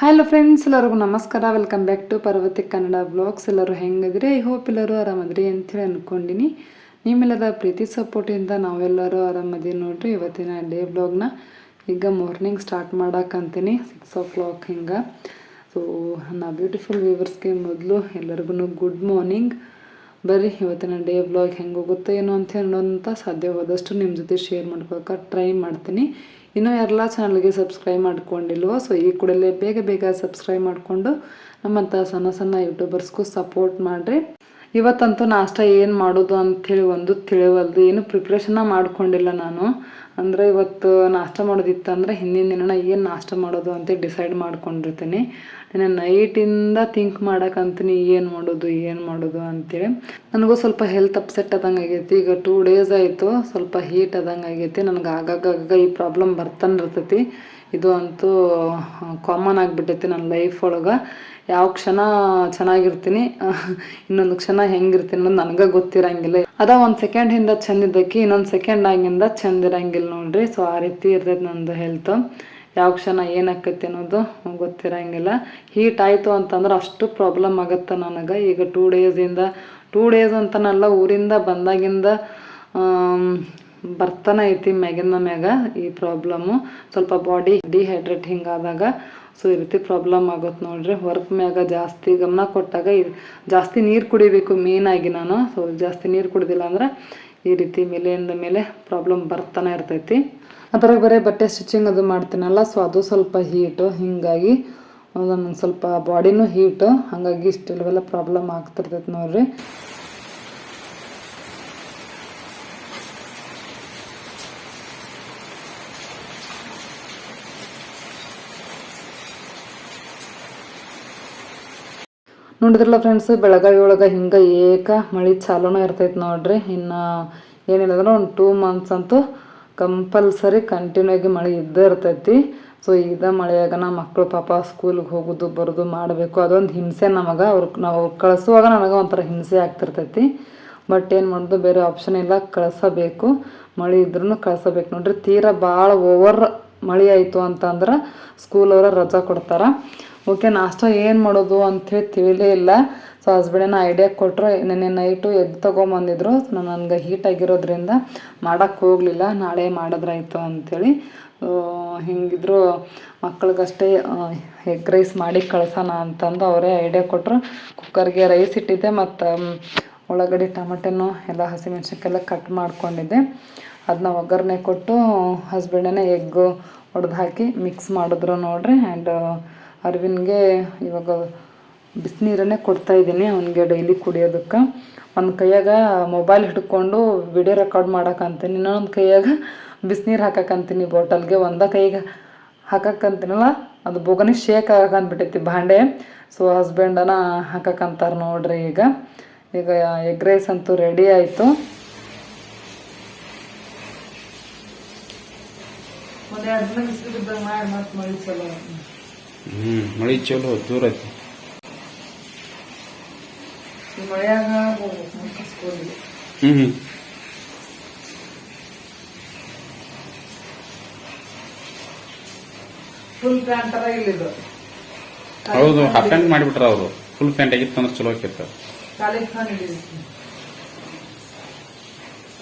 Hello friends ಎಲ್ಲರಿಗೂ ನಮಸ್ಕಾರ. Welcome back to Parvati Kannada blogs ಎಲ್ಲರೂ ಹೆಂಗಿದ್ರಿ ಐ ಹೋಪ್ ಎಲ್ಲರೂ ಆರಾಮದ್ರಿ ಅಂಥೇಳಿ ಅಂದ್ಕೊಂಡಿನಿ ನಿಮ್ಮೆಲ್ಲರ ಪ್ರೀತಿ ಸಪೋರ್ಟಿಂದ ನಾವೆಲ್ಲರೂ ಆರಾಮದೀವಿ ನೋಡ್ರಿ. ಇವತ್ತಿನ ಡೇ ಬ್ಲಾಗ್ನ ಈಗ ಮಾರ್ನಿಂಗ್ ಸ್ಟಾರ್ಟ್ ಮಾಡಕ್ಕಂತೀನಿ ಸಿಕ್ಸ್ ಓ ಕ್ಲಾಕ್ ಹಿಂಗೆ. ಸೊ ನಾ ಬ್ಯೂಟಿಫುಲ್ ವ್ಯೂವರ್ಸ್ಗೆ ಮೊದಲು ಎಲ್ಲರಿಗೂ ಗುಡ್ ಮಾರ್ನಿಂಗ್ ಬರ್ರಿ, ಇವತ್ತಿನ ಡೇ ಬ್ಲಾಗ್ ಹೆಂಗೆ ಹೋಗುತ್ತೆ, ಏನು ಅಂತ ಹೇಳೋಂತ ಸಾಧ್ಯವಾದಷ್ಟು ನಿಮ್ಮ ಜೊತೆ ಶೇರ್ ಮಾಡ್ಕೊಳಕ್ಕೆ ಟ್ರೈ ಮಾಡ್ತೀನಿ. ಇನ್ನೂ ಎಲ್ಲ ಚಾನಲ್ಗೆ ಸಬ್ಸ್ಕ್ರೈಬ್ ಮಾಡ್ಕೊಂಡಿಲ್ವೋ, ಸೊ ಈ ಕೂಡಲೇ ಬೇಗ ಬೇಗ ಸಬ್ಸ್ಕ್ರೈಬ್ ಮಾಡಿಕೊಂಡು ನಮ್ಮಂಥ ಸಣ್ಣ ಸಣ್ಣ ಯೂಟ್ಯೂಬರ್ಸ್ಗೂ ಸಪೋರ್ಟ್ ಮಾಡಿರಿ. ಇವತ್ತಂತೂ ನಾಷ್ಟ ಏನು ಮಾಡೋದು ಅಂಥೇಳಿ ಒಂದು ತಿಳಿವಲ್ದು. ಏನು ಪ್ರಿಪ್ರೇಷನ್ನ ಮಾಡ್ಕೊಂಡಿಲ್ಲ ನಾನು. ಅಂದರೆ ಇವತ್ತು ನಾಷ್ಟ ಮಾಡೋದಿತ್ತು ಅಂದರೆ ಹಿಂದಿನ ದಿನ ಏನು ನಾಷ್ಟ ಮಾಡೋದು ಅಂತ ಡಿಸೈಡ್ ಮಾಡ್ಕೊಂಡಿರ್ತೀನಿ. ನಾನು ನೈಟಿಂದ ಥಿಂಕ್ ಮಾಡಕ್ಕಂತೀನಿ ಏನು ಮಾಡೋದು ಏನು ಮಾಡೋದು ಅಂತೇಳಿ ನನಗೂ ಸ್ವಲ್ಪ ಹೆಲ್ತ್ ಅಪ್ಸೆಟ್ ಆದಂಗೆ ಆಗೈತಿ. ಈಗ ಟೂ ಡೇಸ್ ಆಯಿತು. ಸ್ವಲ್ಪ ಹೀಟ್ ಆದಂಗೆ ಆಗೈತಿ. ನನಗೆ ಆಗಾಗ ಈ ಪ್ರಾಬ್ಲಮ್ ಬರ್ತಾನೆ ಇರ್ತೈತಿ. ಇದು ಅಂತೂ ಕಾಮನ್ ಆಗಿಬಿಟ್ಟೈತಿ ನನ್ನ ಲೈಫ್ ಒಳಗೆ. ಯಾವ ಕ್ಷಣ ಚೆನ್ನಾಗಿರ್ತೀನಿ ಇನ್ನೊಂದು ಕ್ಷಣ ಹೆಂಗಿರ್ತೀನಿ ಅನ್ನೋದು ನನಗೆ ಗೊತ್ತಿರಂಗಿಲ್ಲ. ಅದ ಒಂದು ಸೆಕೆಂಡ್ ಹಿಂದೆ ಚೆಂದಿದ್ದಕ್ಕೆ ಇನ್ನೊಂದು ಸೆಕೆಂಡ್ ಆಗಿಂದ ಚಂದ ಇರಂಗಿಲ್ಲ ನೋಡ್ರಿ. ಸೊ ಆ ರೀತಿ ಇರ್ತೈತೆ ನಂದು ಹೆಲ್ತ್ ಯಾವ ಕ್ಷಣ ಏನಾಕೈತಿ ಅನ್ನೋದು ಗೊತ್ತಿರಂಗಿಲ್ಲ. ಹೀಟ್ ಆಯಿತು ಅಂತಂದ್ರೆ ಅಷ್ಟು ಪ್ರಾಬ್ಲಮ್ ಆಗುತ್ತೆ ನನಗೆ. ಈಗ ಟೂ ಡೇಸಿಂದ ಟೂ ಡೇಸ್ ಅಂತನಲ್ಲ ಊರಿಂದ ಬಂದಾಗಿಂದ ಬರ್ತಾನೆ ಐತಿ ಮ್ಯಾಗಿನ ಮ್ಯಾಗ ಈ ಪ್ರಾಬ್ಲಮ್ಮು ಸ್ವಲ್ಪ ಬಾಡಿ ಡಿಹೈಡ್ರೇಟ್ ಹಿಂಗಾದಾಗ ಸೊ ಈ ರೀತಿ ಪ್ರಾಬ್ಲಮ್ ಆಗುತ್ತೆ ನೋಡ್ರಿ. ವರ್ಕ್ ಮ್ಯಾಗ ಜಾಸ್ತಿ ಗಮನ ಕೊಟ್ಟಾಗ ಜಾಸ್ತಿ ನೀರು ಕುಡಿಬೇಕು ಮೇನಾಗಿ ನಾನು. ಸೊ ಜಾಸ್ತಿ ನೀರು ಕುಡಿದಿಲ್ಲ ಅಂದ್ರೆ ಈ ರೀತಿ ಮೇಲೆಯಿಂದ ಮೇಲೆ ಪ್ರಾಬ್ಲಮ್ ಬರ್ತಾನೆ ಇರ್ತೈತಿ. ಅದರ ಬರೀ ಬಟ್ಟೆ ಸ್ಟಿಚಿಂಗ್ ಅದು ಮಾಡ್ತೀನಲ್ಲ ಸೊ ಅದು ಸ್ವಲ್ಪ ಹೀಟು ಹಿಂಗಾಗಿ ಒಂದು ಸ್ವಲ್ಪ ಬಾಡಿನೂ ಹೀಟು ಹಾಗಾಗಿ ಇಷ್ಟೆಲ್ಲವೆಲ್ಲ ಪ್ರಾಬ್ಲಮ್ ಆಗ್ತಿರ್ತೈತೆ ನೋಡ್ರಿ. ನೋಡಿದ್ರಲ್ಲ ಫ್ರೆಂಡ್ಸ್ ಬೆಳಗಾವಿ ಒಳಗೆ ಹಿಂಗೆ ಏಕ ಮಳೆ ಚಾಲೂನ ಇರ್ತೈತೆ ನೋಡ್ರಿ. ಇನ್ನು ಏನಿಲ್ಲ ಅಂದ್ರೆ ಒಂದು ಟೂ ಮಂತ್ಸ್ ಅಂತೂ ಕಂಪಲ್ಸರಿ ಕಂಟಿನ್ಯೂ ಆಗಿ ಮಳೆ ಇದ್ದೇ ಇರ್ತೈತಿ. ಸೊ ಇದ ಮಳೆಯಾಗ ನಮ್ಮ ಮಕ್ಕಳು ಪಾಪ ಸ್ಕೂಲ್ಗೆ ಹೋಗೋದು, ಬರೋದು ಮಾಡಬೇಕು, ಅದೊಂದು ಹಿಂಸೆ ನಮಗೆ. ಅವ್ರು, ನಾವು ಕಳಿಸುವಾಗ ನನಗೆ ಒಂಥರ ಹಿಂಸೆ ಆಗ್ತಿರ್ತೈತಿ. ಬಟ್ ಏನು ಮಾಡೋದು, ಬೇರೆ ಆಪ್ಷನ್ ಇಲ್ಲ, ಕಳಿಸಬೇಕು. ಮಳೆ ಇದ್ರೂ ಕಳಿಸಬೇಕು. ನೋಡ್ರಿ, ತೀರಾ ಭಾಳ ಓವರ್ ಮಳೆ ಆಯಿತು ಅಂತಂದ್ರೆ ಸ್ಕೂಲ್ ಅವರ ರಜಾ ಕೊಡ್ತಾರೆ. ಓಕೆ, ನಾಷ್ಟ ಏನು ಮಾಡೋದು ಅಂಥೇಳಿ ತಿಳಿಲೇ ಇಲ್ಲ. ಸೊ ಹಸ್ಬೆಂಡೇನ ಐಡಿಯಾ ಕೊಟ್ಟರು ನೆನ್ನೆ ನೈಟು ಎಗ್ ತೊಗೊಂಬಂದಿದ್ರು. ನಾನು ನನಗೆ ಹೀಟ್ ಆಗಿರೋದ್ರಿಂದ ಮಾಡೋಕ್ಕೆ ಹೋಗಲಿಲ್ಲ. ನಾಳೆ ಮಾಡಿದ್ರಾಯ್ತು ಅಂಥೇಳಿ ಹಿಂಗಿದ್ರು ಮಕ್ಕಳಿಗಷ್ಟೇ ಎಗ್ ರೈಸ್ ಮಾಡಿ ಕಳ್ಸೋಣ ಅಂತಂದು ಅವರೇ ಐಡಿಯಾ ಕೊಟ್ಟರು ಕುಕ್ಕರ್ಗೆ ರೈಸ್ ಇಟ್ಟಿದ್ದೆ, ಮತ್ತು ಉಳ್ಳಾಗಡ್ಡಿ ಟಮಟೆನೂ ಎಲ್ಲ ಹಸಿಮೆಣ್ಸಿನ್ಕಾಯೆಲ್ಲ ಕಟ್ ಮಾಡ್ಕೊಂಡಿದ್ದೆ. ಅದನ್ನ ಒಗ್ಗರಣೆ ಕೊಟ್ಟು ಹಸ್ಬೆಂಡೇನೆ ಎಗ್ಗು ಹೊಡೆದು ಹಾಕಿ ಮಿಕ್ಸ್ ಮಾಡಿದ್ರು ನೋಡ್ರಿ. ಆ್ಯಂಡ್ ಅರವಿಂದ್ಗೆ ಇವಾಗ ಬಿಸಿನೀರನ್ನೇ ಕೊಡ್ತಾ ಇದ್ದೀನಿ ಅವನಿಗೆ ಡೈಲಿ ಕುಡಿಯೋದಕ್ಕೆ. ಒಂದು ಕೈಯಾಗ ಮೊಬೈಲ್ ಹಿಡ್ಕೊಂಡು ವಿಡಿಯೋ ರೆಕಾರ್ಡ್ ಮಾಡೋಕ್ಕಂತೀನಿ. ಇನ್ನೊಂದು ಕೈಯಾಗ ಬಿಸಿನೀರು ಹಾಕಕ್ಕಂತೀನಿ ಬಾಟಲ್ಗೆ ಒಂದ ಕೈಗೆ ಹಾಕಕ್ಕಂತೀನಲ್ಲ, ಅದು ಬೋಗನಿ ಶೇಕ್ ಆಗಕ್ಕಂದ್ಬಿಟ್ಟೈತಿ ಬಾಂಡೆ ಸೊ ಹಸ್ಬೆಂಡನ ಹಾಕಕ್ಕಂತಾರೆ ನೋಡ್ರಿ ಈಗ. ಈಗ ಎಗ್ ರೈಸ್ ಅಂತೂ ರೆಡಿ ಆಯಿತು. ಮಾಡಿ ಮತ್ತೆ ಮಳೆ ಚಲೋ ಹ್ಮ್ ಮಳಿ ಚಲೋ ದೂರ ಐತಿ ಮಳೆಯಾಗ ಫುಲ್ ಪ್ಯಾಂಟ್ ಹೌದು ಹಾಫ್ ಪ್ಯಾಂಟ್ ಮಾಡಿಬಿಟ್ರ ಅವರು. ಫುಲ್ ಪ್ಯಾಂಟ್ ಆಗಿತ್ತು ಅಂದ್ರೆ ಚಲೋ ಆಕಿತ್ತ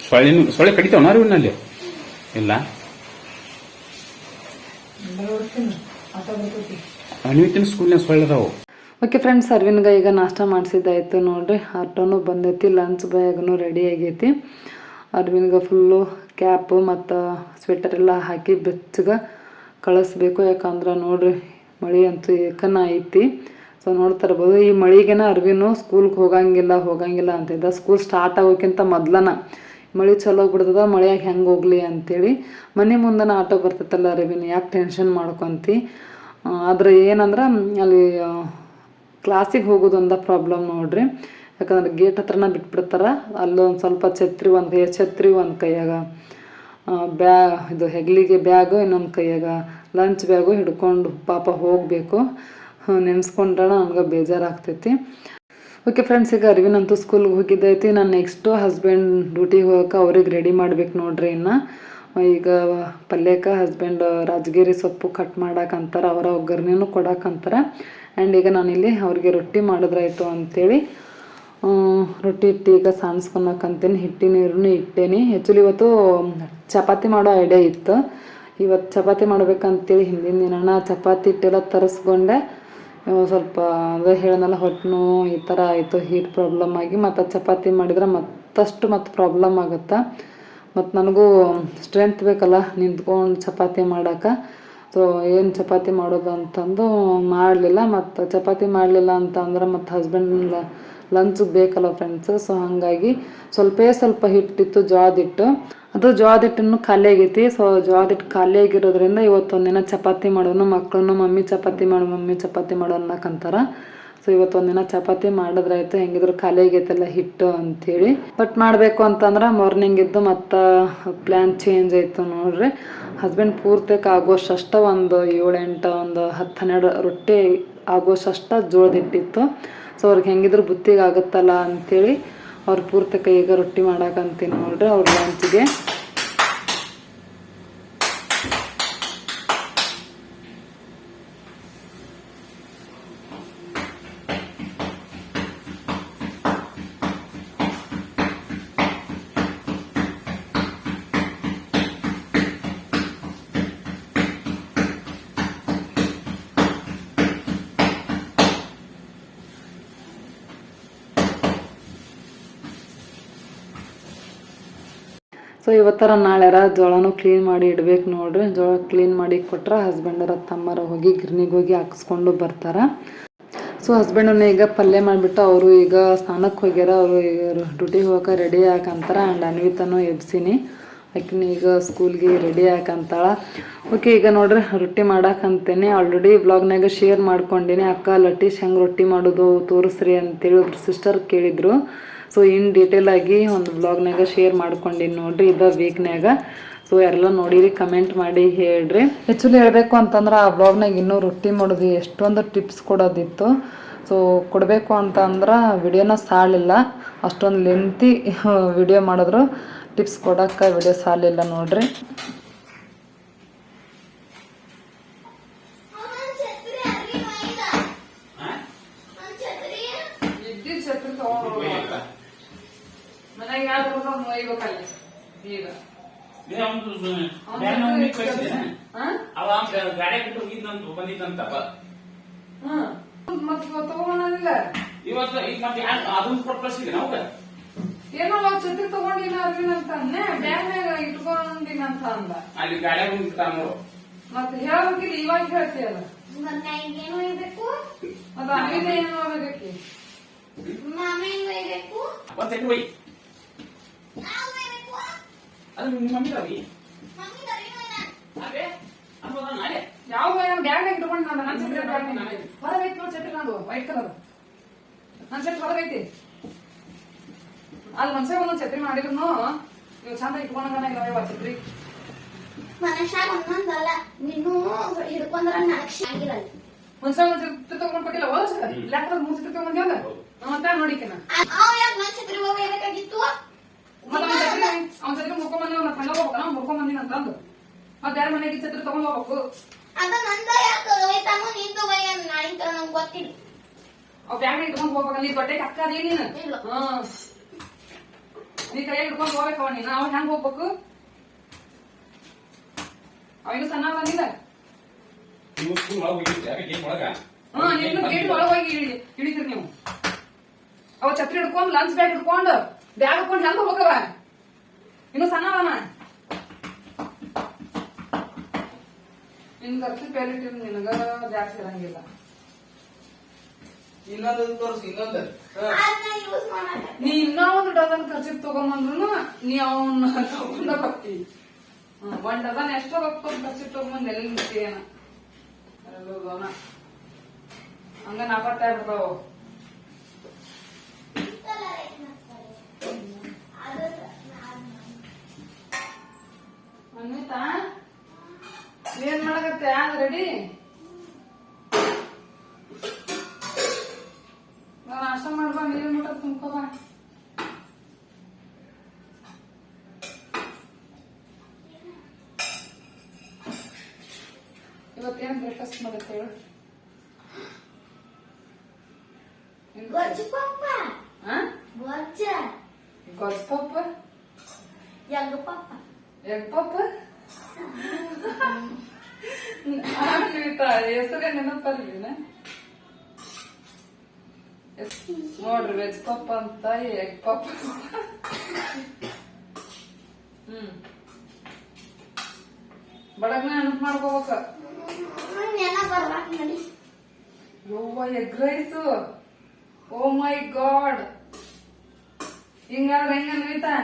ಸೊಳ್ಳಿನ ಸೊಳ್ಳೆ ಕಡಿತಾವ ಅರಿವಿನಲ್ಲಿ ಇಲ್ಲ? ಅನ್ವಿತಿನ ಸ್ಕೂಲ್ನ ಸೊಳ್ಳೆದಾವು. ಓಕೆ ಫ್ರೆಂಡ್ಸ್ ಅರ್ವಿನ್ಗೆ ಈಗ ನಾಷ್ಟ ಮಾಡಿಸಿದ್ದಾಯ್ತು ನೋಡ್ರಿ. ಆಟೋನು ಬಂದೈತಿ ಲಂಚ್ ಬ್ಯಾಗ್ನು ರೆಡಿ ಆಗೈತಿ. ಅರ್ವಿನ್ಗೆ ಫುಲ್ಲು ಕ್ಯಾಪು ಮತ್ತು ಸ್ವೆಟರ್ ಎಲ್ಲ ಹಾಕಿ ಬೆಚ್ಚಗೆ ಕಳಿಸ್ಬೇಕು. ಯಾಕಂದ್ರೆ ನೋಡ್ರಿ, ಮಳೆ ಅಂತೂ ಏಕನ ಐತಿ. ಸೊ ನೋಡ್ತಾ ಇರ್ಬೋದು, ಈ ಮಳಿಗೆನ ಅರ್ವಿನು ಸ್ಕೂಲ್ಗೆ ಹೋಗಂಗಿಲ್ಲ ಹೋಗಂಗಿಲ್ಲ ಅಂತಿದ್ದ. ಸ್ಕೂಲ್ ಸ್ಟಾರ್ಟ್ ಆಗೋಕ್ಕಿಂತ ಮೊದ್ಲನ. ಮಳೆ ಚಲೋ ಬಿಡ್ತದ, ಮಳೆಯಾಗ ಹೆಂಗೆ ಹೋಗ್ಲಿ ಅಂತೇಳಿ. ಮನೆ ಮುಂದನ ಆಟೋ ಬರ್ತೈತಲ್ಲ ಅರವಿನ ಯಾಕೆ ಟೆನ್ಷನ್ ಮಾಡ್ಕೊಂತಿ? ಆದ್ರೆ ಏನಂದ್ರೆ ಅಲ್ಲಿ ಕ್ಲಾಸಿಗೆ ಹೋಗೋದು ಒಂದ ಪ್ರಾಬ್ಲಮ್ ನೋಡ್ರಿ. ಯಾಕಂದ್ರೆ ಗೇಟ್ ಹತ್ರನ ಬಿಟ್ಬಿಡ್ತಾರೆ, ಅಲ್ಲೊಂದು ಸ್ವಲ್ಪ ಛತ್ರಿ ಒಂದು ಕೈಯಾಗ ಛತ್ರಿ ಒಂದು ಕೈಯಾಗ ಬ್ಯಾ, ಇದು ಹೆಗ್ಲಿಗೆ ಬ್ಯಾಗು ಇನ್ನೊಂದು ಕೈಯಾಗ ಲಂಚ್ ಬ್ಯಾಗು ಹಿಡ್ಕೊಂಡು ಪಾಪ ಹೋಗಬೇಕು. ನೆನೆಸ್ಕೊಂಡ್ರೆ ನನಗೆ ಬೇಜಾರಾಗ್ತೈತಿ. ಓಕೆ ಫ್ರೆಂಡ್ಸ್ ಈಗ ಅರಿವಿನಂತೂ ಸ್ಕೂಲ್ಗೆ ಹೋಗಿದ್ದೈತಿ. ನಾನು ನೆಕ್ಸ್ಟು ಹಸ್ಬೆಂಡ್ ಡ್ಯೂಟಿಗೆ ಹೋಗೋಕೆ ಅವ್ರಿಗೆ ರೆಡಿ ಮಾಡ್ಬೇಕು ನೋಡ್ರಿ ಇನ್ನು. ಈಗ ಪಲ್ಯಕ್ಕೆ ಹಸ್ಬೆಂಡ್ ರಾಜಗಿರಿ ಸೊಪ್ಪು ಕಟ್ ಮಾಡೋಕ್ಕಂತಾರೆ ಅವರ ಒಗ್ಗರಣೆನೂ ಕೊಡೋಕ್ಕಂತಾರೆ ಆ್ಯಂಡ್ ಈಗ ನಾನಿಲ್ಲಿ ಅವ್ರಿಗೆ ರೊಟ್ಟಿ ಮಾಡಿದ್ರಾಯ್ತು ಅಂಥೇಳಿ ರೊಟ್ಟಿ ಹಿಟ್ಟು ಈಗ ಸಾಣಿಸ್ಕೊಳಕ್ಕಂತೀನಿ ಹಿಟ್ಟಿ ನೀರನ್ನು ಇಟ್ಟೇನಿ. ಆ್ಯಕ್ಚುಲಿ ಇವತ್ತು ಚಪಾತಿ ಮಾಡೋ ಐಡಿಯಾ ಇತ್ತು. ಇವತ್ತು ಚಪಾತಿ ಮಾಡ್ಬೇಕಂತೇಳಿ ಹಿಂದಿನ ದಿನನ ಚಪಾತಿ ಹಿಟ್ಟೆಲ್ಲ ತರಿಸ್ಕೊಂಡೆ. ಸ್ವಲ್ಪ ಅದು ಹೇಳನಲ್ಲ ಹೊಟ್ಟೆ ಈ ಥರ ಆಯಿತು ಹೀಟ್ ಪ್ರಾಬ್ಲಮ್ ಆಗಿ ಮತ್ತು ಚಪಾತಿ ಮಾಡಿದ್ರೆ ಮತ್ತಷ್ಟು ಮತ್ತು ಪ್ರಾಬ್ಲಮ್ ಆಗುತ್ತೆ? ಮತ್ತು ನನಗೂ ಸ್ಟ್ರೆಂತ್ ಬೇಕಲ್ಲ ನಿಂತ್ಕೊಂಡು ಚಪಾತಿ ಮಾಡೋಕೆ. ಸೊ ಏನು ಚಪಾತಿ ಮಾಡೋದು ಅಂತಂದು ಮಾಡಲಿಲ್ಲ. ಮತ್ತು ಚಪಾತಿ ಮಾಡಲಿಲ್ಲ ಅಂತ ಅಂದ್ರೆ ಮತ್ತು ಹಸ್ಬೆಂಡ್ ಲಂಚ್ಗೆ ಬೇಕಲ್ಲ ಫ್ರೆಂಡ್ಸ್ ಸೊ ಹಾಗಾಗಿ ಸ್ವಲ್ಪೇ ಸ್ವಲ್ಪ ಹಿಟ್ಟಿತ್ತು ಜೋಳದ ಹಿಟ್ಟು. ಅದು ಜೋಳದ ಹಿಟ್ಟನ್ನು ಖಾಲಿ ಆಗೈತಿ. ಸೊ ಜ್ವಾದಿಟ್ಟು ಖಾಲಿ ಆಗಿರೋದ್ರಿಂದ ಇವತ್ತೊಂದಿನ ಚಪಾತಿ ಮಾಡೋನು ಮಕ್ಕಳನ್ನು ಮಮ್ಮಿ ಚಪಾತಿ ಮಾಡು, ಮಮ್ಮಿ ಚಪಾತಿ ಮಾಡೋ ಅನ್ನಕಂತಾರ. ಸೊ ಇವತ್ತೊಂದಿನ ಚಪಾತಿ ಮಾಡಿದ್ರಾಯ್ತು, ಹೆಂಗಿದ್ರು ಖಾಲಿ ಆಗೈತಲ್ಲ ಹಿಟ್ಟು ಅಂಥೇಳಿ ಬಟ್ ಮಾಡಬೇಕು ಅಂತಂದ್ರೆ ಮಾರ್ನಿಂಗ್ ಇದ್ದು ಮತ್ತು ಪ್ಲ್ಯಾನ್ ಚೇಂಜ್ ಆಯಿತು ನೋಡ್ರಿ. ಹಸ್ಬೆಂಡ್ ಪೂರ್ತಕ್ಕೆ ಆಗೋಷ್ಟು ಅಷ್ಟ ಒಂದು ಏಳು ಒಂದು ಹತ್ತು ಹನ್ನೆರಡು ರೊಟ್ಟಿ ಆಗೋಷ್ಟು ಜೋಳ್ದಿಟ್ಟಿತ್ತು ಸೊ ಅವ್ರಿಗೆ ಹೆಂಗಿದ್ರು ಬುತ್ತಿಗೆ ಆಗುತ್ತಲ್ಲ ಅಂಥೇಳಿ ಅವ್ರು ಪೂರ್ತಕ್ಕೆ ಈಗ ರೊಟ್ಟಿ ಮಾಡಕಂತೀನಿ ನೋಡ್ರಿ ಅವ್ರ ಲಂಚ್ಗೆ ಸೊ ಇವತ್ತರ ನಾಳೆರ ಜೋಳನೂ ಕ್ಲೀನ್ ಮಾಡಿ ಇಡ್ಬೇಕು ನೋಡ್ರಿ. ಜೋಳ ಕ್ಲೀನ್ ಮಾಡಿ ಕೊಟ್ರೆ ಹಸ್ಬೆಂಡರ ತಮ್ಮರ ಹೋಗಿ ಗಿರ್ನಿಗೆ ಹೋಗಿ ಹಾಕಿಸ್ಕೊಂಡು ಬರ್ತಾರೆ. ಸೊ ಹಸ್ಬೆಂಡನ್ನ ಈಗ ಪಲ್ಯ ಮಾಡಿಬಿಟ್ಟು ಅವರು ಈಗ ಸ್ನಾನಕ್ಕೆ ಹೋಗ್ಯಾರ. ಅವರು ಈಗ ಡ್ಯೂಟಿಗೆ ಹೋಗಕ್ಕೆ ರೆಡಿ ಹಾಕಂತಾರ ಆ್ಯಂಡ್ ಅನ್ವಿತನೂ ಎಬ್ಸಿನಿ. ಆಕಿನ ಈಗ ಸ್ಕೂಲ್ಗೆ ರೆಡಿ ಹಾಕಂತಾಳ ಓಕೆ ಈಗ ನೋಡ್ರಿ ರೊಟ್ಟಿ ಮಾಡಾಕಂತೇನೆ ಆಲ್ರೆಡಿ ಬ್ಲಾಗ್ನಾಗ ಶೇರ್ ಮಾಡ್ಕೊಂಡಿನಿ. ಅಕ್ಕ ಲಟ್ಟೀಶ್ ಹೆಂಗೆ ರೊಟ್ಟಿ ಮಾಡೋದು, ತೋರಿಸ್ರಿ ಅಂತೇಳಿ ಒಬ್ರು ಸಿಸ್ಟರ್ ಕೇಳಿದ್ರು. ಸೊ ಇನ್ ಡೀಟೇಲ್ ಆಗಿ ಒಂದು ಬ್ಲಾಗ್ನಾಗ ಶೇರ್ ಮಾಡ್ಕೊಂಡಿನಿ ನೋಡ್ರಿ ಇದ ವೀಕ್ನಾಗ ಸೊ ಎಲ್ಲ ನೋಡಿರಿ ಕಮೆಂಟ್ ಮಾಡಿ ಹೇಳ್ರಿ. ಆ್ಯಕ್ಚುಲಿ ಹೇಳಬೇಕು ಅಂತಂದ್ರೆ ಆ ಬ್ಲಾಗ್ನಾಗ ಇನ್ನೂ ರೊಟ್ಟಿ ಮಾಡೋದು ಎಷ್ಟೊಂದು ಟಿಪ್ಸ್ ಕೊಡೋದಿತ್ತು. ಸೊ ಕೊಡಬೇಕು ಅಂತ ಅಂದ್ರೆ ವಿಡಿಯೋನ ಸಾಲಿಲ್ಲ. ಅಷ್ಟೊಂದು ಲೆಂತಿ ವಿಡಿಯೋ ಮಾಡಿದ್ರು. ಟಿಪ್ಸ್ ಕೊಡೋಕ್ಕೆ ವಿಡಿಯೋ ಸಾಲಿಲ್ಲ ನೋಡ್ರಿ. ಮನೆಗೆ ಯಾರು ಒಯ್ಬೇಕಲ್ಲಿ ಈಗ ಅವ ಗಾಡಿ ಬಿಟ್ಟು ಹೋಗಿದ್ನಂತ ಬಂದಿದ್ದಂತಪ್ಪ ಮತ್ತೆ ತಗೊಂಡಿಲ್ಲ ಇವತ್ತು ಈಗ ಮತ್ತೆ ಯಾರು ಅದನ್ನ ಕೊಟ್ಟು ಕಳ್ಸಿದ್ವಿ ನಾವು ಏನೋ ಒಂದ್ ಛತ್ರಿ ತಗೊಂಡಿನ ಅಂತ ಅಂದೆ ಬ್ಯಾಗ್ನಾಗ ಇಟ್ಕೊಂಡಿನಂತ ಅಂದ ಅಲ್ಲಿ ಗಾಡಿ ಹೋಗ್ಬಿಟ್ಟ ನೋಡು ಮತ್ತೆ ಹೇಳ್ಬೇಕಿಲ್ಲ ಇವಾಗ ಹೇಳ್ತೀಯಲ್ಲ ಏನು ಒಯ್ಬೇಕು ಮತ್ತೆ ಅಲ್ಲಿಂದ ಏನು ಹೋಗ್ಬೇಕಿ ಮಾಮಿ ಏನ್ ಒಯ್ಬೇಕು ಒಂದ್ ಸೆಟ್ ಹೋಯ್ ನಾವ್ ಒಯ್ಬೇಕು ಅದು ನಿಮ್ಮ ಅದೇ ಅನ್ಬೋದ ನಾಳೆ. ಯಾವ ಬ್ಯಾಗ್ನಾಗ ಇಟ್ಕೊಂಡು ನಾನು ನನ್ನ ಛತ್ರಿ ಬ್ಯಾಗ್ನಾಗ ಹೊರಗೈತಿ ನೋಡಿ ಸೆಟ್ ನಂದು ವೈಟ್ ಕಲರ್ ನನ್ನ ಛತ್ರಿ ಹೊರಗೈತಿ ಅಲ್ಲಿ ಮನ್ಸಾಗ ಒಂದೊಂದು ಛತ್ರಿ ಮಾಡಿದ್ರು ನೀವು ಚಂದ ಇಟ್ಕೊಂಡಂಗ ಛತ್ರಿ. ಮನುಷ್ಯ ಒಂದೊಂದಲ್ಲ. ನೀನು ಹಿಡ್ಕೊಂಡ್ರ ನನಗ್ ಶಾಗಿರಲ್ಲ ಮನ್ಸಾಗ ಒಂದ್ ಛತ್ರಿ ತಗೊಂಡ್ ಕೊಟ್ಟಿಲ್ಲ ಹೋದ ಸರ್. ಲ್ಯಾಪ್ಟಾಪ್ ಮೂರ್ ಛತ್ರಿ ನೋಡಿಕೆನ. ಯಾಕೆ ನನ್ ಛತ್ರಿ ಹೋಗ್ಬೇಕಾಗಿತ್ತು? ಅವ್ನ ಛತ್ರಿ ಅವ್ನ ಛತ್ರಿ ಮುರ್ಕೊಂಡ್ ಬಂದಿ ಮತ್ತೆ ಮನೆ ಹೋಗ್ಬೇಕಲ್ಲ ಮುರ್ಕೊಂಡ್ ಬಂದಿನ ಅಂತಂದು ಮತ್ತೆ ಯಾರ ಮನೆಗೆ ಛತ್ರಿ ತಗೊಂಡ್ ಹೋಗ್ಬೇಕು. ಅದ ನಂದ ಯಾಕ ಒಯ್ತಾನು ನಿಂದು ಒಯ್ಯ ನಾಳಿನ ತರ ನಂಗೆ ಗೊತ್ತಿಲ್ಲ. ಅವ್ ಬ್ಯಾಗ್ ಇಟ್ಕೊಂಡ್ ಹೋಗ್ಬೇಕಲ್ಲ ನೀ ಬಟ್ಟೆ ಅಕ್ಕ ಅದೇ ನೀನು? ಇಲ್ಲ. ನೀ ಕೈ ಹಿಡ್ಕೊಂಡ್ ಹೋಗ್ಬೇಕವ ನೀನು. ಅವ್ ಹೆಂಗ್ ಹೋಗ್ಬೇಕು? ಅವಿನ ಸಣ್ಣ ಬಂದಿಲ್ಲ ನೀವು ಹಾ ನೀನು ಗೇಟ್ ಒಳಗೆ ಹೋಗಿ ಇಳಿ- ಇಳಿತೀರಿ ನೀವು. ಅವ ಛತ್ರಿ ಹಿಡ್ಕೊಂಡ್ ಲಂಚ್ ಬ್ಯಾಗ್ ಹಿಡ್ಕೊಂಡು. ಬ್ಯಾಗ್ ಹಾಕೊಂಡ್ ಹೆಂಗ್ ಹೋಗವ ಇನ್ನು ಸಣ್ಣ ಅವನ ನಿನ್ ಖರ್ಚು ಪೇಲಿಟಿ ನಿನಗ ಜಾಸ್ತಿ ಇರಂಗಿಲ್ಲ. ಇನ್ನೊಂದು ತೋರಿಸಿ ಇನ್ನೊಂದು. ಅದನ್ನ ಯೂಸ್ ಮಾಡಲ್ಲ ನೀ ಇನ್ನೂ ಒಂದು ಡಜನ್ ಖರ್ಚು ತಗೊಂಬಂದ್ರು ನೀ ಅವನ್ನ ತಗೊಂಡ ಬರ್ತಿ. ಒಂದ್ ಡಜನ್ ಎಷ್ಟೋ ರೊಕ್ಕ ಖರ್ಚು ತಗೊಂಬಂದ್ ಎಲ್ಲಿ ನಿಂತೀಯನ ಹಂಗ ನಾಪಟ್ಟ ಏನ್ ಮಾಡಕತ್ತೆ? ರೆಡಿ ನಾನು ನಾಷ್ಟ ಮಾಡ್ಬಾ ನೀರಿನ ಮಟ್ಟ ತುಂಬ್ಕೋಬಾ ಇವತ್ತೇನು ಬ್ರೇಕ್ಫಾಸ್ಟ್ ಮಾಡತ್ತೆ ಹೇಳು? ಗೊಜ್ಜು ಪಪ್ಪ ಯಂಗ ಪಪ್ಪ ಎಗ್ ಪಪ್ಪ ಹೆಸರೇ ನೆನಪಲ್ಲಿನ ನೋಡ್ರಿ ವೆಜ್ ಪಪ್ಪ ಅಂತ ಎಗ್ ಪಪ್ಪ ಹ್ಮ್ ಬಡಗ್ನ ನೆನಪು ಮಾಡ್ಕೋಬೇಕ ಯವ್ವ egg rice oh my god ಹಿಂಗಾದ್ರೆ ಹೆಂಗ ಅನ್ವಿತಾ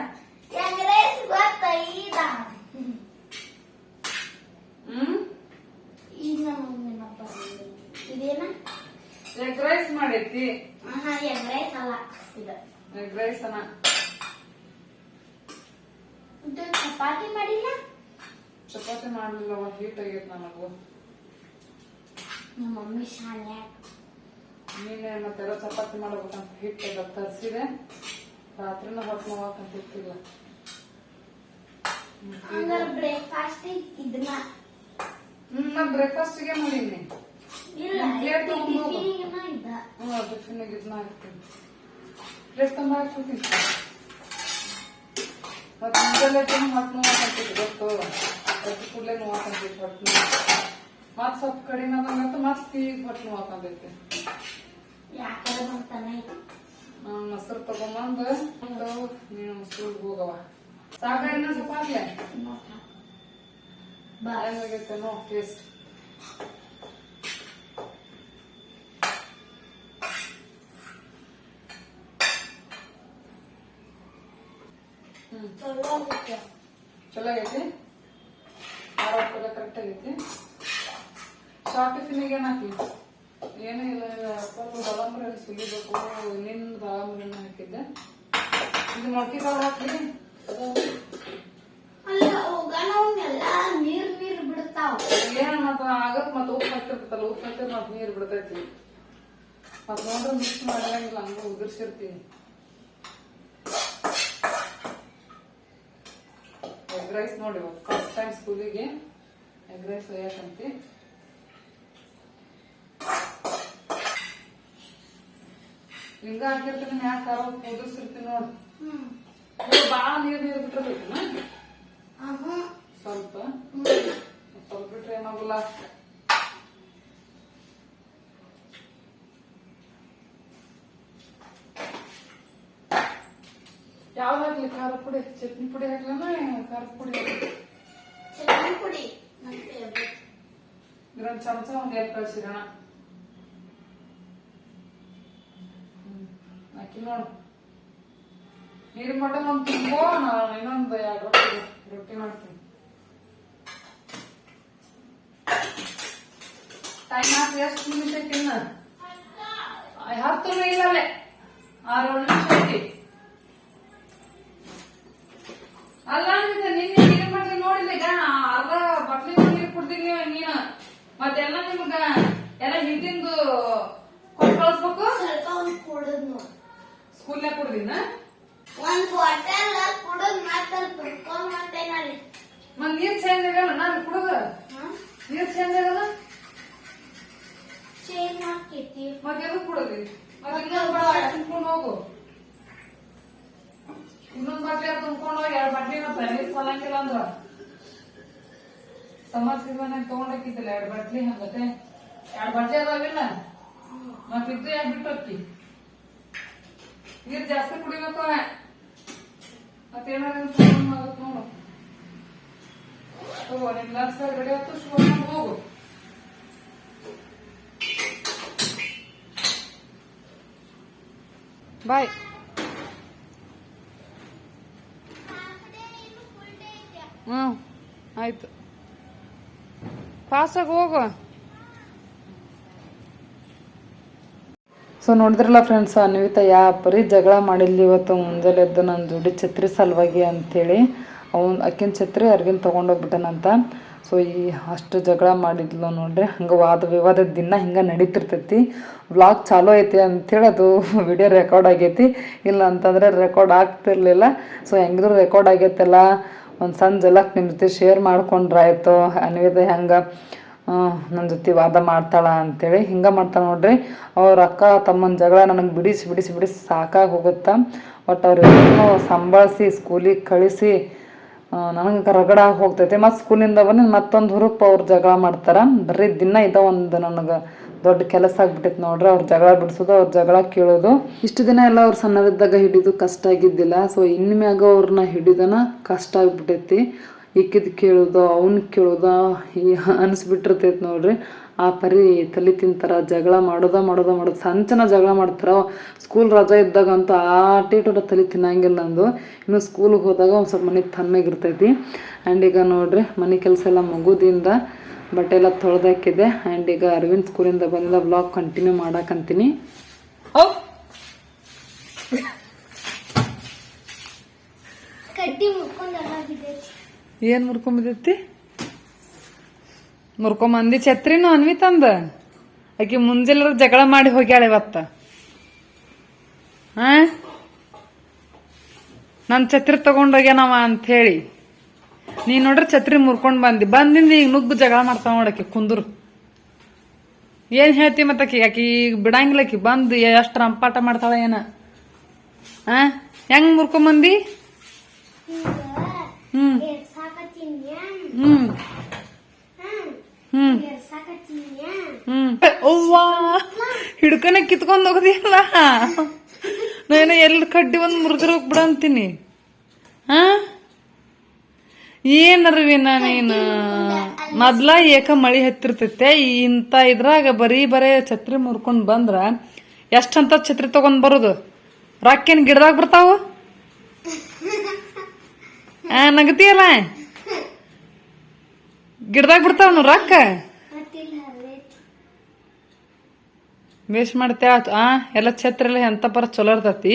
ಯಂಗ ರೈಸ್ ಗೊತ್ತ ಹ್ಮ್ ಈಗ ನಮಗ್ ನೆನಪ ಇದೇನ? ಎಗ್ ರೈಸ್ ಮಾಡೈತಿ. ಹಾ ಯಂಗ ರೈಸ್ ಅಲ್ಲ. ಇದು. ಎಗ್ ರೈಸ್ ಅನ್ನ. ಇದು ಚಪಾತಿ ಮಾಡಿಲ್ಲ? ಚಪಾತಿ ಮಾಡ್ಲಿಲ್ಲ ಹೀಟ್ ಆಗೈತೆ ನನಗೂ. ನಮ್ಮ ಮಮ್ಮಿ ಶಾಲೆ ನೀನೆ ಮತ್ತೆಲ್ಲ ಚಪಾತಿ ಮಾಡ್ಬೇಕಂತ ಹಿಟ್ಟು ತರಿಸಿದೆ. ರಾತ್ರಿನ ಇರ್ತಿಲ್ಲ. ಹಂಗಾರ ಬ್ರೇಕ್ಫಾಸ್ಟ್ ಇದನ್ನ ನಾ ಬ್ರೇಕ್ಫಾಸ್ಟಿಗೆ ಮಾಡೀನಿ ಇಲ್ಲ ಪ್ಲೇಟ್ ತಗೊಂಡ್ ಹೋಗು. ಟಿಫಿನಿಗೆನ ಇದ್ದ ಹ್ಮ್ ಟಿಫಿನಿಗೆ ಇದನ್ನ ಹಾಕ್ತೀನಿ ಪ್ಲೇಟ್ ತುಂಬ ಹಾಕ್ಬಿಡ್ತೀನಿ ಮತ್ತೆ ಮುಂಜಾನೆ ಟೈಮ್ ಮತ್ತೆ ನೋವಾಕಂತಿತ್ತು ಗೊತ್ತು ಹೊಟ್ಟೆ ಕೂಡಲೇ ನೋವಾಕಂತೈತಿ ಹೊಟ್ಟೆ ಮತ್ತೆ ಸ್ವಲ್ಪ ಕಡಿಮೆ ಆದಂಗಂತ ಮತ್ತೆ ಈಗ ಹೊಟ್ಟೆ ನೋವಾಕಂತೈತಿ ಯಾಕಂದ್ರೆ ಬರ್ತಾನೆ ಇದು ನಾನು ಮೊಸರು ತಗೊಂಬಂದು ಒಂದು ನೀನು ಸ್ಕೂಲ್ಗೆ ಹೋಗವ ಸಾಕ ಇನ್ನ ಸ್ವಲ್ಪ ಆಗ್ಲೆ ನೋಟ ಬಸ್ ನೋ ಟೇಸ್ಟ್ ಚಲೋ ಆಗೈತಿ ಆರೋಗ್ಯ ಕರೆಕ್ಟ್ ಆಗೈತಿ ಶಾರ್ಟ್ ಟಿಫಿನಿಗೆ ಏನು ಹಾಕಿ ಏನೂ ಇಲ್ಲ ಸ್ವಲ್ಪ ದಾಳಂಬ್ರಿ ಸುಲಿಬೇಕು ನಿನ್ನ ದಾಳಂಬ್ರಿನ ಹಾಕಿದ್ದೆ. ಇದು ಮೊಳಕೆ ಕಾಳು ಹಾಕಿ ಅವನ್ನೆಲ್ಲ ನೀರ್ ನೀರ್ ಬಿಡ್ತಾವ. ಏನ್ ಮತ್ತ ಆಗತ್ ಮತ್ತ ಉಪ್ಪು ಹಾಕಿರ್ತಲ್ಲ ಉಪ್ಪು ಹಾಕಿದ್ರೆ ಮತ್ ನೀರ್ ಬಿಡ್ತೈತಿ. ಮತ್ ನೋಡ್ರೆ ಮಿಕ್ಸ್ ಮಾಡಂಗಿಲ್ಲ ಹಂಗ ಉದುರ್ಸಿರ್ತೀನಿ. ಎಗ್ ರೈಸ್ ನೋಡಿ ಫಸ್ಟ್ ಟೈಮ್ ಸ್ಕೂಲಿಗೆ ಎಗ್ ರೈಸ್ ಒಯ್ಯಕಂತಿ. ಹಿಂಗ ಹಾಕಿರ್ತೀನಿ ಯಾಕೆ ಉದುರ್ಸಿರ್ತೀನಿ ನೋಡಿ. ಬಾಳ ನೀರ್ ನೀರ್ ಅಹ್ಞೂ. ಸ್ವಲ್ಪ ಹ್ಮ್ ಸ್ವಲ್ಪ ಬಿಟ್ರೆ ಏನಾಗಲ್ಲ ಯಾವ್ದು ಹಾಕ್ಲಿ ಖಾರ ಪುಡಿ ಚಟ್ನಿ ಪುಡಿ ಹಾಕ್ಲನ ಖಾರದ ಪುಡಿ ಹಾಕ್ಲಿ ಚಟ್ನಿ ಪುಡಿ ನನ್ನ ಫೇವ್ರೆಟ್ ಇದೊಂದು ಚಮಚ ಒಂದ್ ಎರಡು ಕಳ್ಸಿರೋಣ ಹಾಕಿ ನೋಡು ನೀರಿನ ಮಟ್ಟ ಒಂದು ತುಂಬೋ ನಾನು ಇನ್ನೊಂದು ಎರಡು ರೊಟ್ಟಿ ಮಾಡ್ತೀನಿ. ಟೈಮ್ ಆಯ್ತು ಎಷ್ಟು ನಿಮಿಷಕ್ಕೆ ಇನ್ನ ಹತ್ತು ಇಲ್ಲಲ್ಲೇ ಆರು ನಿಮಿಷ ಐತಿ ಅಲ್ಲ ಅಂದಿದ್ದೆ ನಿನ್ನೆ ಏನ್ ಮಾಡ್ಲಿ ನೋಡಿಲ್ಲ? ಈಗ ಅರ್ಧ ಬಟ್ಲಿ ನೀರು ಕುಡ್ದಿಲ್ಲ ನೀನು. ಮತ್ತೆಲ್ಲ ನಿಮ್ಗ ಎಲ್ಲ ಹಿಂದಿಂದು ಕೊಟ್ಟು ಕಳಿಸ್ಬೇಕು? ಸ್ಕೂಲ್ನಾಗ ಕುಡ್ದಿನ? ಒಂದ್ ಬಾಟಲ್ ಕುಡಿದ್ ಮತ್ತೆ ಬಿಡ್ಕೊಂಡ್ ಮತ್ತೆ ನೋಡಿ ಮತ್ ನೀರ್ ಚೇಂಜ್ ಆಗಲ್ಲ ನಾನು ಕುಡುಗ ನೀರ್ ಚೇಂಜ್ ಆಗಲ್ಲ? ಚೇಂಜ್ ಮತ್ತೆ ಎದಕ್ ಕುಡದಿ ಮತ್ತೆ ಇನ್ನೊಂದ್ ಬಾಟ್ಲಿ ತುಂಬ್ಕೊಂಡು ಹೋಗು. ಇನ್ನೊಂದ್ ಬಾಟ್ಲಿ ತುಂಬ್ಕೊಂಡು ಹೋಗಿ ಎರಡು ಬಾಟ್ಲಿ ನೀರ್ ಸಲಂಗಿಲ್ಲ ಅಂದ್ರ. ಸಮಾಜ ಸೇವನೆ ತಗೊಂಡೋಗಿದ್ದಿಲ್ಲ ಎರಡು ಬಾಟ್ಲಿ ಹಂಗತ್ತೆ ಎರಡ್ ಬಾಟ್ಲಿ ಅದಾವಿಲ್ಲ ಮತ್ತಿದ್ದು ಯಾಕೆ ಬಿಟ್ಟು ಹೋಗ್ತಿ? ನೀರ್ ಜಾಸ್ತಿ ಕುಡಿಬೇಕು ಮತ್ತೇನಾದ್ರು ಪ್ರಾಬ್ಲಮ್ ಆಗುತ್ತೆ ನೋಡು. ತಗೋ ನಿನ್ ಲಂಚ್ ರೆಡಿ ಆಯ್ತು ಮಾಡಿ ಹೋಗು. ಬಾಯ್ ಹ್ಞೂ ಆಯ್ತು. ಫಾಸ್ಟಾಗಿ ಹೋಗು. ಸೊ ನೋಡಿದ್ರಲ್ಲ ಫ್ರೆಂಡ್ಸ್ ಅನ್ವಿತ, ಯಾ ಪರಿ ಜಗಳ ಮಾಡಿಲ್ಲ ಇವತ್ತು ಮುಂಜಾನೆ ಎದ್ದು ನನ್ನ ಜೋಡಿ ಛತ್ರಿ ಸಲುವಾಗಿ ಅಂಥೇಳಿ ಅವ್ನು ಅಕ್ಕಿನ ಛತ್ರಿ ಅರ್ವಿನ್ ತೊಗೊಂಡೋಗ್ಬಿಟ್ಟನಂತ ಸೊ ಈ ಅಷ್ಟು ಜಗಳ ಮಾಡಿದ್ಲು ನೋಡ್ರಿ. ಹಂಗೆ ವಾದ ವಿವಾದದ ದಿನ ಹಿಂಗೆ ನಡೀತಿರ್ತೈತಿ. ವ್ಲಾಗ್ ಚಾಲೂ ಐತಿ ಅಂಥೇಳಿ ಅದು ವಿಡಿಯೋ ರೆಕಾರ್ಡ್ ಆಗೈತಿ. ಇಲ್ಲ ಅಂತಂದರೆ ರೆಕಾರ್ಡ್ ಆಗ್ತಿರ್ಲಿಲ್ಲ. ಸೊ ಹೆಂಗಿದ್ರು ರೆಕಾರ್ಡ್ ಆಗೈತಲ್ಲ? ಒಂದು ಸಣ್ಣ ಜಲಕ್ ನಿಮ್ಮ ಜೊತೆ ಶೇರ್ ಮಾಡ್ಕೊಂಡ್ರಾಯ್ತು. ಅನ್ವಿತ ಹೆಂಗೆ ನನ್ನ ಜೊತೆ ವಾದ ಮಾಡ್ತಾಳ ಅಂತೇಳಿ ಹಿಂಗೆ ಮಾಡ್ತಾಳೆ ನೋಡ್ರಿ. ಅವ್ರ ಅಕ್ಕ ತಮ್ಮನ ಜಗಳ ನನಗೆ ಬಿಡಿಸಿ ಬಿಡಿಸಿ ಬಿಡಿಸಿ ಸಾಕಾಗಿ ಹೋಗುತ್ತಾ. ಒಟ್ಟು ಅವ್ರೆಲ್ಲರೂ ಸಂಭಾಳಿಸಿ ಸ್ಕೂಲಿಗೆ ಕಳಿಸಿ ನನಗೆ ರಗಡ ಹೋಗ್ತೈತೆ. ಮತ್ತು ಸ್ಕೂಲಿಂದ ಬಂದು ಮತ್ತೊಂದು ಹುರುಪ್ ಅವ್ರು ಜಗಳ ಮಾಡ್ತಾರೆ. ಬರೀ ದಿನ ಇದ ಒಂದು ನನಗೆ ದೊಡ್ಡ ಕೆಲಸ ಆಗ್ಬಿಟ್ಟೈತೆ ನೋಡ್ರಿ. ಅವ್ರ ಜಗಳ ಬಿಡಿಸೋದು, ಅವ್ರ ಜಗಳ ಕೇಳೋದು. ಇಷ್ಟು ದಿನ ಎಲ್ಲ ಅವ್ರು ಸಣ್ಣದಿದ್ದಾಗ ಹಿಡಿದು ಕಷ್ಟ ಆಗಿದ್ದಿಲ್ಲ. ಸೊ ಇನ್ಮ್ಯಾಗ ಅವ್ರನ್ನ ಹಿಡಿದನ ಕಷ್ಟ ಆಗ್ಬಿಟ್ಟೈತಿ. ಇಕ್ಕಿದ್ ಕೇಳೋದು ಅವ್ನ ಕೇಳೋದು ಈ ಅನಿಸ್ಬಿಟ್ಟಿರ್ತೈತೆ ನೋಡ್ರಿ. ಆ ಪರಿ ತಲೆ ತಿಂತಾರ ಜಗಳ ಮಾಡೋದ ಮಾಡೋದ ಮಾಡೋದು ಸಂಚನ ಜಗಳ ಮಾಡ್ತಾರ ಸ್ಕೂಲ್ ರಜಾ ಇದ್ದಾಗಂತೂ ಆಟೇಟೋಟ ತಲೆ ತಿನ್ನಂಗಿಲ್ಲ ಅಂದು ಇನ್ನು ಸ್ಕೂಲಿಗೆ ಹೋದಾಗ ಒಂದು ಸ್ವಲ್ಪ ಮನೆ ತಣ್ಣಗಿರ್ತೈತಿ ಆ್ಯಂಡ್ ಈಗ ನೋಡ್ರಿ ಮನೆ ಕೆಲಸ ಎಲ್ಲ ಮಗುದಿಂದ ಬಟ್ಟೆ ಎಲ್ಲ ತೊಳೆದಾಕಿದೆ. ಆ್ಯಂಡ್ ಈಗ ಅರವಿಂದ್ ಸ್ಕೂಲಿಂದ ಬಂದ ಬ್ಲಾಗ್ ಕಂಟಿನ್ಯೂ ಮಾಡಾಕಂತೀನಿ. ಕಟ್ಟಿ ಏನು ಮುರ್ಕೊಂಬಿದೈತಿ? ಮುರ್ಕೊಂಬಂದಿ ಛತ್ರಿನು ಅನ್ವಿ ತಂದ. ಆಕಿ ಮುಂಜಾನೆ ಜಗಳ ಮಾಡಿ ಹೋಗ್ಯಾಳ ಇವತ್ತ. ನನ್ ನನ್ನ ಛತ್ರಿ ತಗೊಂಡೋಗ್ಯಾನವ ಅಂತ ಹೇಳಿ ನೀ ನೋಡ್ರಿ ಛತ್ರಿ ಮುರ್ಕೊಂಡ್ ಬಂದಿ. ಬಂದಿಂದ ಈಗ ನುಗ್ಗು ಜಗಳ ಮಾಡ್ತಾವ ನೋಡಕ್ಕೆ ಕುಂದ್ರು. ಏನ್ ಹೇಳ್ತಿ ಮತ್ತಕಿ ಆಕಿ ಈಗ ಬಿಡಂಗಿಲ್ಲ ಆಕಿ. ಬಂದು ಎಷ್ಟು ರಂಪಾಟ ಮಾಡ್ತಾಳ ಏನ? ಆ? ಹೆಂಗ್ ಮುರ್ಕೊಂಬಂದಿ? ಹ್ಮ್. ಹ್ಮ್. ಹ್ಮ್. ಹ್ಮ್ ಹಿಡ್ಕನ ಕಿತ್ಕೊಂಡ್ ಹೋಗದಿಲ್ಲ ನಾನು ಎಲ್ಲಿ ಕಡ್ಡಿ ಒಂದ್ ಮುರಿದಿರೋಗ್ ಬಿಡ ಅಂತೀನಿ ಹಾ? ಏನರ್ವಿನ ನೀನು ಮೊದ್ಲ ಏಕ ಮಳಿ ಹತ್ತಿರ್ತೈತೆ ಇಂತ ಇದ್ರಾಗ ಬರೀ ಬರೇ ಛತ್ರಿ ಮುರ್ಕೊಂಡ್ ಬಂದ್ರ ಎಷ್ಟಂತ ಛತ್ರಿ ತಗೊಂಡ್ ಬರೋದು? ರಾಕೇನ್ ಗಿಡದಾಗ ಬರ್ತಾವ? ನಗತಿಯಲ್ಲ? ಗಿಡದಾಗ ಬಿಡ್ತಾವ ರೊಕ್ಕ. ವೇಸ್ಟ್ ಮಾಡ್ತೇವ ಆ ಎಲ್ಲ ಛತ್ರಿ ಎಲ್ಲ ಎಂತ ಪರ ಚಲೋ ಇರ್ತತಿ.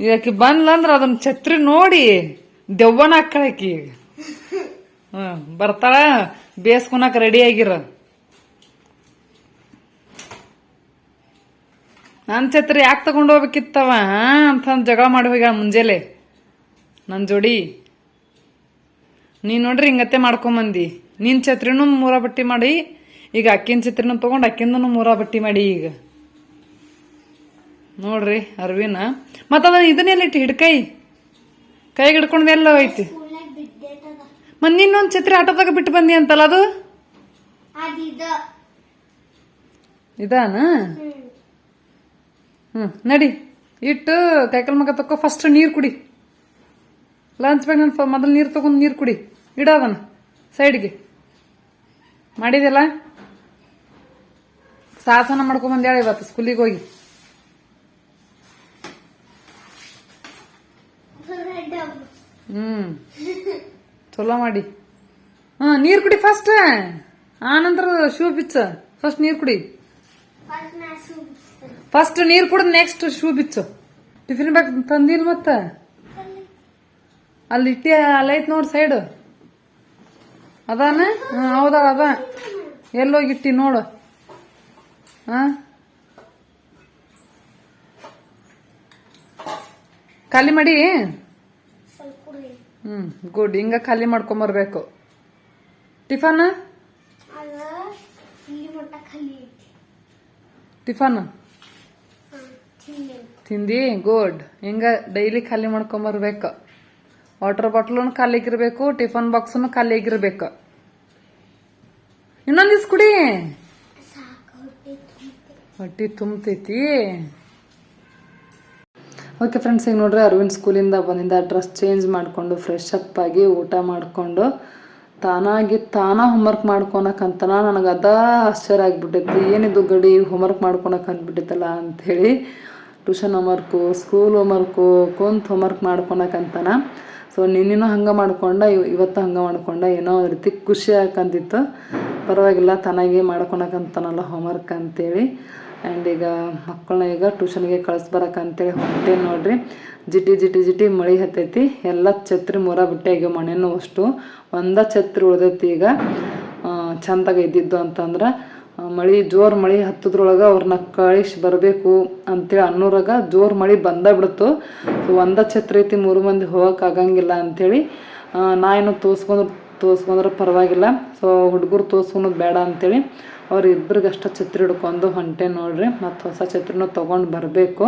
ಇದಕ್ಕೆ ಬಂದ್ಲಂದ್ರ ಅದನ್ನ ಛತ್ರಿ ನೋಡಿ ದೆವ್ವನ ಈಗ ಹ್ಮ್ ಬರ್ತಾಳ ಬೇಸ್ಕೊನಕ್ ರೆಡಿ ಆಗಿರ. ನನ್ ಛತ್ರಿ ಯಾಕೆ ತಗೊಂಡು ಹೋಗ್ಬೇಕಿತ್ತವ? ಅಂತ ಜಗಳ ಮಾಡಿ ಹೋಗ್ಯಾಳ ಮುಂಜಾನೆ ನನ್ ಜೋಡಿ. ನೀ ನೋಡ್ರಿ ಹಿಂಗತ್ತೆ ಮಾಡ್ಕೊಂಬಂದಿ. ನಿನ್ನ ಛತ್ರಿನೂ ಮೂರ ಬಟ್ಟಿ ಮಾಡಿ ಈಗ ಅಕ್ಕಿನ ಛತ್ರಿನೂ ತಗೊಂಡು ಅಕ್ಕಿಂದನು ಮೂರ ಬಟ್ಟಿ ಮಾಡಿ ಈಗ. ನೋಡ್ರಿ ಅರ್ವಿನ. ಮತ್ತ ಅದನ್ನ ಇದನ್ನೆಲ್ಲ ಇಟ್ಟು ಹಿಡ್ಕೈ ಕೈಗೆ ಹಿಡ್ಕೊಂಡು ಎಲ್ಲ ಹೋಯ್ತಿ. ಮತ್ ನಿನ್ನೊಂದ್ ಛತ್ರಿ ಆಟೋದಾಗ ಬಿಟ್ಟು ಬಂದಿ ಅಂತಲ್ಲ ಅದು? ಇದಾನ? ಹ್ಮ್. ನಡಿ. ಇಟ್ಟು ಕೈಕಲ್ ಮಗ ತಕ್ಕೋ ಫಸ್ಟ್ ನೀರು ಕುಡಿ. ಲಂಚ್ ಬ್ಯಾಗ್ ನನ್ನ ಮೊದಲು ನೀರು ತೊಗೊಂಡು ನೀರು ಕುಡಿ. ಇಡೋದನ್ನ ಸೈಡ್ಗೆ. ಮಾಡಿದೆಲ್ಲ ಸಾಸನ ಮಾಡ್ಕೊಂಡ್ ಬಂದ್ಯಾಳ ಇವತ್ತು, ಸ್ಕೂಲಿಗೆ ಹೋಗಿ. ಹ್ಮ್. ಚಲೋ ಮಾಡಿ. ಹಾ, ನೀರು ಕುಡಿ ಫಸ್ಟ್ ಆನಂತರ ಶೂ ಬಿಚ್ಚ. ಫಸ್ಟ್ ನೀರು ಕುಡಿ. ಫಸ್ಟ್ ನೀರು ಕುಡಿದು ನೆಕ್ಸ್ಟ್ ಶೂ ಬಿಚ್ಚು. ಟಿಫಿನ್ ಬ್ಯಾಗ್ ತಂದಿಲ್ ಮತ್ತ? ಅಲ್ಲಿ ಇಟ್ಟಿ ಅಲ್ಲೈತ್ ನೋಡ್ ಸೈಡ್ ಅದಾನ? ಹೌದ ಅದ. ಎಲ್ಲೋಗಿಟ್ಟಿ ನೋಡು. ಹಾ? ಖಾಲಿ ಮಾಡಿ? ಹ್ಮ್ ಗುಡ್ ಹಿಂಗ ಖಾಲಿ ಮಾಡ್ಕೊಂಬರ್ಬೇಕು ಟಿಫನ್? ಟಿಫನ್? ತಿಂದಿ. ಗುಡ್ ಹಿಂಗ ಡೈಲಿ ಖಾಲಿ ಮಾಡ್ಕೊಂಬರ್ಬೇಕು ವಾಟರ್ ಬಾಟ್ಲೂ ಖಾಲಿ ಆಗಿರ್ಬೇಕು ಟಿಫನ್ ಬಾಕ್ಸ್ ಖಾಲಿ ಆಗಿರ್ಬೇಕು. ಇನ್ನೊಂದ್ ದಿವ್ಸ ಕುಡಿ. ಹೊಟ್ಟೆ ತುಂಬತೈತಿ. ಓಕೆ ಫ್ರೆಂಡ್ಸ್ ಈಗ ನೋಡ್ರಿ ಅರವಿಂದ್ ಸ್ಕೂಲಿಂದ ಬಂದಿಂದ ಡ್ರೆಸ್ ಚೇಂಜ್ ಮಾಡಿಕೊಂಡು ಫ್ರೆಶ್ ಅಪ್ ಆಗಿ ಊಟ ಮಾಡಿಕೊಂಡು ತಾನಾಗಿ ತಾನ ಹೋಮ್ವರ್ಕ್ ಮಾಡ್ಕೊಳಕಂತನ ನನಗೆ ಅದ ಆಶ್ಚರ್ಯ ಆಗ್ಬಿಟ್ಟೈತಿ. ಏನಿದು ಗಡಿ ಹೋಮ್ವರ್ಕ್ ಮಾಡ್ಕೊಳಕ್ ಅಂತ ಅಂಥೇಳಿ ಟ್ಯೂಷನ್ ಹೋಮ್ವರ್ಕು ಸ್ಕೂಲ್ ಹೋಮ್ವರ್ಕು ಕುಂತ್ ಹೋಮ್ವರ್ಕ್ ಮಾಡ್ಕೊಳಕಂತನ ಸೊ ನಿನ್ನೆನೂ ಹಂಗೆ ಮಾಡ್ಕೊಂಡ, ಇವ್- ಇವತ್ತು ಹಂಗೆ ಮಾಡ್ಕೊಂಡ, ಏನೋ ಒಂದು ರೀತಿ ಖುಷಿ ಆಕಂತಿತ್ತು. ಪರವಾಗಿಲ್ಲ, ತನಗೆ ಮಾಡ್ಕೊಳಕಂತಾನಲ್ಲ ಹೋಮ್ವರ್ಕ್ ಅಂತೇಳಿ. ಆ್ಯಂಡ್ ಈಗ ಮಕ್ಕಳನ್ನ ಈಗ ಟ್ಯೂಷನ್ಗೆ ಕಳಿಸ್ಬರಕಂತೇಳಿ ಹೊಂಟೆ ನೋಡ್ರಿ. ಜಿಟಿ ಜಿಟಿ ಜಿಟಿ ಮಳೆ ಹತ್ತೈತಿ. ಎಲ್ಲ ಛತ್ರಿ ಮೂರ ಬಿಟ್ಟೆ ಈಗ ಅಷ್ಟು. ಒಂದ ಛತ್ರಿ ಉಳ್ದೈತಿ ಈಗ. ಚಂದಾಗ ಇದ್ದಿದ್ದು ಅಂತಂದ್ರೆ ಮಳಿ, ಜೋರ್ ಮಳಿ ಹತ್ತದ್ರೊಳಗೆ ಅವ್ರನ್ನ ಕಳಿಸಿ ಬರಬೇಕು ಅಂತೇಳಿ ಅನ್ನೋರಾಗ ಜೋರ್ ಮಳಿ ಬಂದ ಬಿಡ್ತು. ಒಂದ ಛತ್ರ ಐತಿ ಮೂರು ಮಂದಿ ಹೋಗಕ್ ಆಗಂಗಿಲ್ಲ ಅಂತೇಳಿ ನಾ ಏನು ತೋರ್ಸ್ಕೊಂಡು ತೋರಿಸ್ಕೊಂಡ್ರೆ ಪರವಾಗಿಲ್ಲ. ಸೊ, ಹುಡುಗರು ತೋರಿಸ್ಕೊಳೋದು ಬೇಡ ಅಂತೇಳಿ ಅವ್ರಿಬ್ರಿಗಷ್ಟ ಛತ್ರಿ ಹಿಡ್ಕೊಂಡು ಹೊಂಟೆ ನೋಡ್ರಿ. ಮತ್ತು ಹೊಸ ಛತ್ರಿನೂ ತೊಗೊಂಡು ಬರಬೇಕು.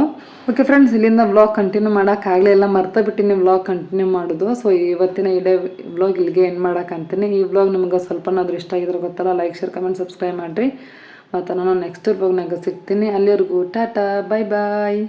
ಓಕೆ ಫ್ರೆಂಡ್ಸ್ ಇಲ್ಲಿಂದ ವ್ಲಾಗ್ ಕಂಟಿನ್ಯೂ ಮಾಡೋಕ್ಕಾಗಲಿಲ್ಲ ಮರ್ತಾ ಬಿಟ್ಟಿನಿ ವ್ಲಾಗ್ ಕಂಟಿನ್ಯೂ ಮಾಡೋದು. ಸೊ ಇವತ್ತಿನ ಇಡೇ ವ್ಲಾಗ್ ಇಲ್ಲಿಗೆ ಏನು ಮಾಡೋಕ್ಕಂತೀನಿ ಈ ವ್ಲಾಗ್ ನಿಮ್ಗೆ ಸ್ವಲ್ಪನಾದ್ರೂ ಇಷ್ಟ ಆಗಿದ್ರೆ ಗೊತ್ತಲ್ಲ ಲೈಕ್ ಶೇರ್ ಕಮೆಂಟ್ ಸಬ್ಸ್ಕ್ರೈಬ್ ಮಾಡಿರಿ. ಮತ್ತು ನಾನು ನೆಕ್ಸ್ಟ್ ವ್ಲಾಗ್ನಾಗ ಸಿಗ್ತೀನಿ. ಅಲ್ಲಿವರೆಗೂ, ಟಾಟಾ ಬಾಯ್ ಬಾಯ್